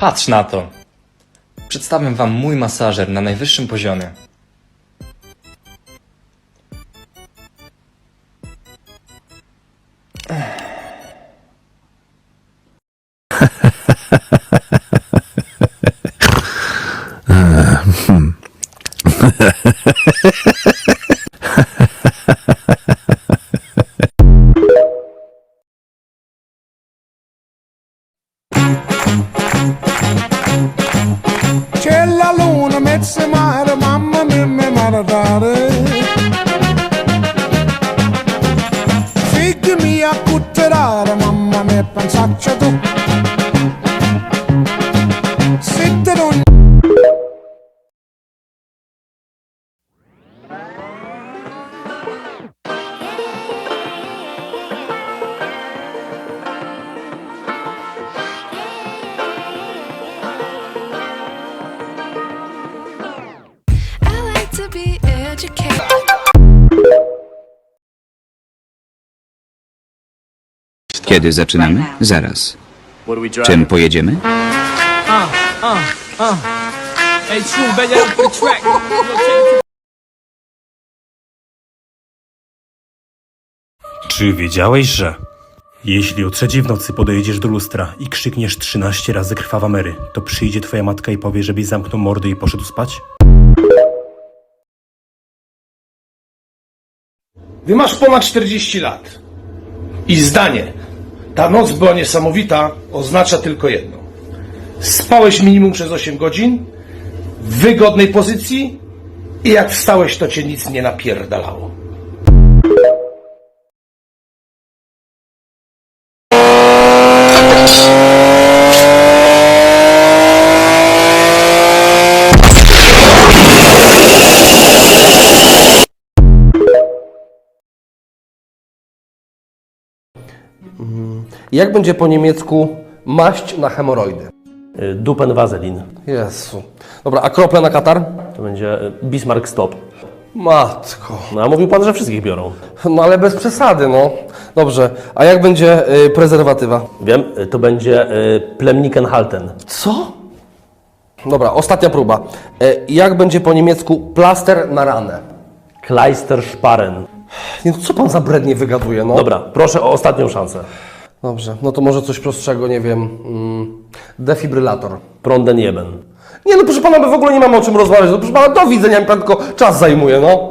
Patrz na to. Przedstawiam wam mój masażer na najwyższym poziomie. mare, mamma mia, mi maradare. Figli mia, cutterare, mamma mia, pensaccia tu. Se te non to be educated. Kiedy zaczynamy? Zaraz. Czym pojedziemy? Czy wiedziałeś, że jeśli o trzeciej w nocy podejdziesz do lustra i krzykniesz 13 razy krwawa Mary, to przyjdzie twoja matka i powie, żebyś zamknął mordę i poszedł spać? Ty masz ponad 40 lat. I zdanie, ta noc była niesamowita, oznacza tylko jedno. Spałeś minimum przez 8 godzin, w wygodnej pozycji i jak wstałeś, to cię nic nie napierdalało. Jak będzie po niemiecku maść na hemoroidy? Y, Dupen Wazelin. Jezu. Dobra, a krople na katar? To będzie y, Bismarck Stop. Matko. No a mówił pan, że wszystkich biorą. No ale bez przesady, no. Dobrze, a jak będzie y, prezerwatywa? Wiem, y, to będzie y, Plemnikenhalten. Co? Dobra, ostatnia próba. Y, jak będzie po niemiecku plaster na ranę? Kleistersparen. Nie, no co pan za brednie wygaduje, no? Dobra, proszę o ostatnią szansę. Dobrze, no to może coś prostszego, nie wiem. Mm, defibrylator. Prąden jeben. Nie no, proszę pana, my w ogóle nie mamy o czym rozmawiać. No proszę pana, do widzenia, mi pan tylko czas zajmuje, no.